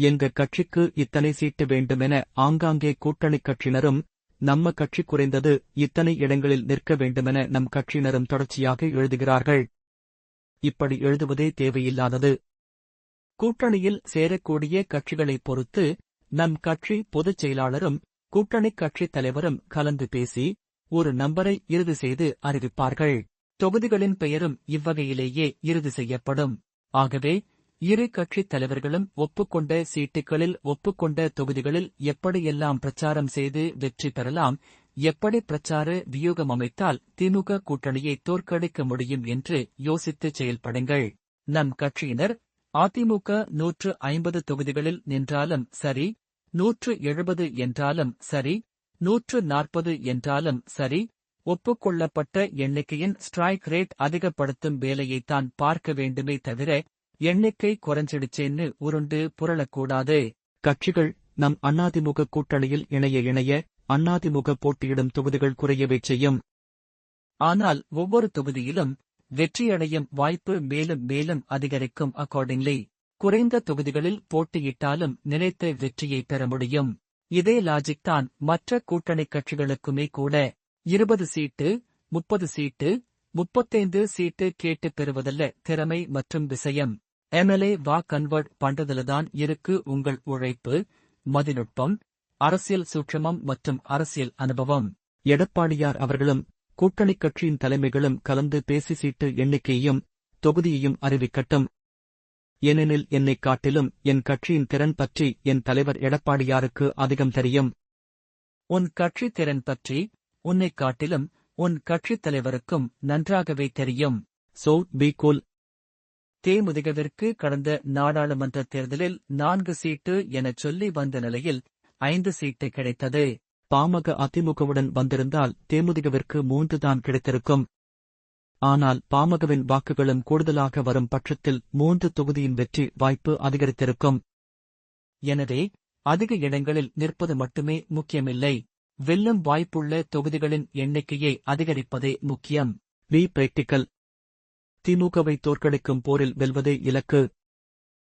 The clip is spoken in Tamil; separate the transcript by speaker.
Speaker 1: எங்க கட்சிக்கு இத்தனை சீட்டு வேண்டுமென ஆங்காங்கே கூட்டணிக் கட்சியினரும் நம்ம கட்சி குறைந்தது இத்தனை இடங்களில் நிற்க வேண்டுமென நம் கட்சியினரும் தொடர்ச்சியாக எழுதுகிறார்கள். இப்படி எழுதுவதே தேவையில்லாதது. கூட்டணியில் சேரக்கூடிய கட்சிகளைப் பொறுத்து நம் கட்சி பொதுச் செயலாளரும் கூட்டணிக் கட்சித் தலைவரும் கலந்து பேசி ஒரு நம்பரை இறுதி செய்து அறிவிப்பார்கள். தொகுதிகளின் பெயரும் இவ்வகையிலேயே இறுதி செய்யப்படும். ஆகவே இரு கட்சித் தலைவர்களும் ஒப்புக்கொண்ட சீட்டுகளில் ஒப்புக்கொண்ட தொகுதிகளில் எப்படியெல்லாம் பிரச்சாரம் செய்து வெற்றி பெறலாம் எப்படி பிரச்சார வியூகம் அமைத்தால் திமுக கூட்டணியை தோற்கடிக்க முடியும் என்று யோசித்துச் செயல்படுங்கள். நம் கட்சியினர் அதிமுக நூற்று ஐம்பது தொகுதிகளில் நின்றாலும் சரி நூற்று எழுபது என்றாலும் சரி நூற்று நாற்பது என்றாலும் சரி ஒப்புக்கொள்ளப்பட்ட எண்ணிக்கையின் ஸ்ட்ரைக் ரேட் அதிகப்படுத்தும் வேலையைத்தான் பார்க்க வேண்டுமே தவிர எண்ணிக்கை குறைஞ்சிடுச்சேன்னு உருண்டு புரளக்கூடாது. கட்சிகள் நம் அண்ணாதிமுக கூட்டணியில் இணைய இணைய அண்ணாதிமுக போட்டியிடும் தொகுதிகள் குறையவே செய்யும். ஆனால் ஒவ்வொரு தொகுதியிலும் வெற்றியடையும் வாய்ப்பு மேலும் மேலும் அதிகரிக்கும் அக்கார்டிங்லி குறைந்த தொகுதிகளில் போட்டியிட்டாலும் நினைத்த வெற்றியை பெற முடியும். இதே லாஜிக் தான் மற்ற கூட்டணிக் கட்சிகளுக்குமே கூட. இருபது சீட்டு முப்பது சீட்டு முப்பத்தைந்து சீட்டு கேட்டு பெறுவதல்ல திறமை மற்றும் விஷயம். எம்எல்ஏ வா கன்வெர்ட் பண்றதுலதான் இருக்கு உங்கள் உழைப்பு மதிநுட்பம் அரசியல் சூட்சமம் மற்றும் அரசியல் அனுபவம். எடப்பாடியார் அவர்களும் கூட்டணிக் கட்சியின் தலைமைகளும் கலந்து பேசி சீட்டு எண்ணிக்கையையும் தொகுதியையும் அறிவிக்கட்டும். ஏனெனில் என்னைக் காட்டிலும் என் கட்சியின் திறன் பற்றி என் தலைவர் எடப்பாடியாருக்கு அதிகம் தெரியும். உன் கட்சி திறன் பற்றி உன்னைக் காட்டிலும் உன் கட்சித் தலைவருக்கும் நன்றாகவே தெரியும். So be cool. தேமுதிகவிற்கு கடந்த நாடாளுமன்ற தேர்தலில் நான்கு சீட்டு எனச் சொல்லி வந்த நிலையில் ஐந்து சீட்டு கிடைத்தது. பாமக அதிமுகவுடன் வந்திருந்தால் தேமுதிகவிற்கு மூன்று தான் கிடைத்திருக்கும். ஆனால் பாமகவின் வாக்குகளும் கூடுதலாக வரும் பட்சத்தில் மூன்று தொகுதியின் வெற்றி வாய்ப்பு அதிகரித்திருக்கும். எனவே அதிக இடங்களில் நிற்பது மட்டுமே முக்கியமில்லை. வெல்லும் வாய்ப்புள்ள தொகுதிகளின் எண்ணிக்கையை அதிகரிப்பதே முக்கியம். பி பிராக்டிக்கல் திமுகவை தோற்கடிக்கும் போரில் வெல்வதே இலக்கு.